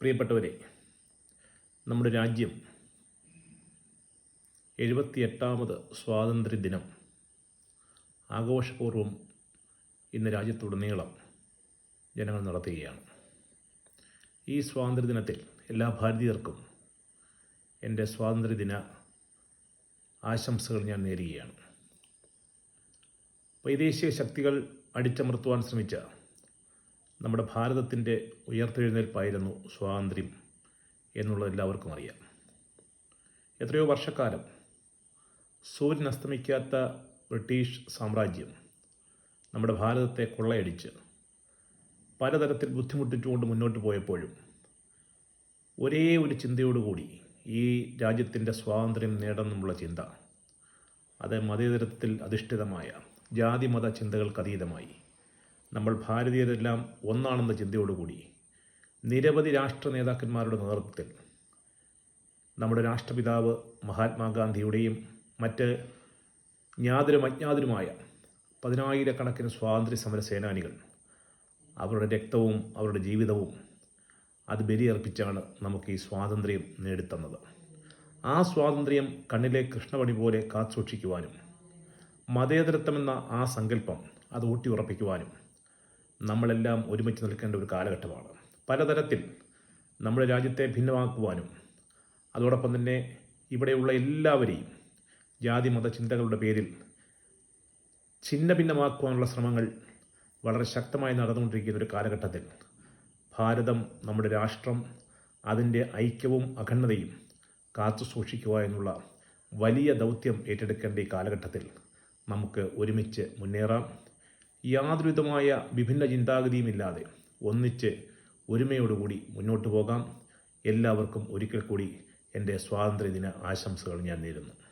പ്രിയപ്പെട്ടവരെ നമ്മുടെ രാജ്യം എഴുപത്തിയെട്ടാമത് സ്വാതന്ത്ര്യദിനം. ആഘോഷപൂർവം ഇന്ന് രാജ്യത്തുടനീളം ജനങ്ങൾ നടത്തുകയാണ്. ഈ സ്വാതന്ത്ര്യദിനത്തിൽ എല്ലാ ഭാരതീയർക്കും എന്റെ സ്വാതന്ത്ര്യദിന ആശംസകൾ ഞാൻ നേരുകയാണ്. വൈദേശിക ശക്തികൾ അടിച്ചമർത്തുവാൻ ശ്രമിച്ച നമ്മുടെ ഭാരതത്തിന്റെ ഉയർത്തെഴുന്നേൽപ്പായിരുന്നു സ്വാതന്ത്ര്യം എന്നുള്ളത് എല്ലാവർക്കും അറിയാം. എത്രയോ വർഷക്കാലം സൂര്യൻ അസ്തമിക്കാത്ത ബ്രിട്ടീഷ് സാമ്രാജ്യം നമ്മുടെ ഭാരതത്തെ കൊള്ളയടിച്ച് പലതരത്തിൽ ബുദ്ധിമുട്ടിച്ചുകൊണ്ട് മുന്നോട്ട് പോയപ്പോഴും ഒരേ ഒരു ചിന്തയോടുകൂടി ഈ രാജ്യത്തിന്റെ സ്വാതന്ത്ര്യം നേടണമെന്നുള്ള ചിന്ത അത് മതേതരത്തിൽ അധിഷ്ഠിതമായ ജാതിമത മത അതീതമായി നമ്മൾ ഭാരതീയരെല്ലാം ഒന്നാണെന്ന ചിന്തയോടുകൂടി നിരവധി രാഷ്ട്ര നേതാക്കന്മാരുടെ നേതൃത്വത്തിൽ നമ്മുടെ രാഷ്ട്രപിതാവ് മഹാത്മാഗാന്ധിയുടെയും മറ്റ് ജ്ഞാതരും അജ്ഞാതരുമായ പതിനായിരക്കണക്കിന് സ്വാതന്ത്ര്യ സമര സേനാനികൾ അവരുടെ രക്തവും അവരുടെ ജീവിതവും അത് ബലിയർപ്പിച്ചാണ് നമുക്ക് ഈ സ്വാതന്ത്ര്യം നേടിത്തന്നത്. ആ സ്വാതന്ത്ര്യം കണ്ണിലെ കൃഷ്ണപണി പോലെ കാത്തുസൂക്ഷിക്കുവാനും മതേതരത്വമെന്ന ആ സങ്കല്പം അത് ഊട്ടിയുറപ്പിക്കുവാനും നമ്മളെല്ലാം ഒരുമിച്ച് നിൽക്കേണ്ട ഒരു കാലഘട്ടമാണ്. പലതരത്തിൽ നമ്മുടെ രാജ്യത്തെ ഭിന്നമാക്കുവാനും അതോടൊപ്പം തന്നെ ഇവിടെയുള്ള എല്ലാവരെയും ജാതി മത ചിന്തകളുടെ പേരിൽ ഛിന്ന ഭിന്നമാക്കുവാനുള്ള ശ്രമങ്ങൾ വളരെ ശക്തമായി നടന്നുകൊണ്ടിരിക്കുന്ന ഒരു കാലഘട്ടത്തിൽ ഭാരതം നമ്മുടെ രാഷ്ട്രം അതിന്റെ ഐക്യവും അഖണ്ഡതയും കാത്തു സൂക്ഷിക്കുക എന്നുള്ള വലിയ ദൗത്യം ഏറ്റെടുക്കേണ്ട ഈ കാലഘട്ടത്തിൽ നമുക്ക് ഒരുമിച്ച് മുന്നേറാം. യാതൊരുവിധമായ വിഭിന്ന ചിന്താഗതിയുമില്ലാതെ ഒന്നിച്ച് ഒരുമയോടുകൂടി മുന്നോട്ട് പോകാം. എല്ലാവർക്കും ഒരിക്കൽ കൂടി എന്റെ സ്വാതന്ത്ര്യദിന ആശംസകൾ ഞാൻ നേരുന്നു.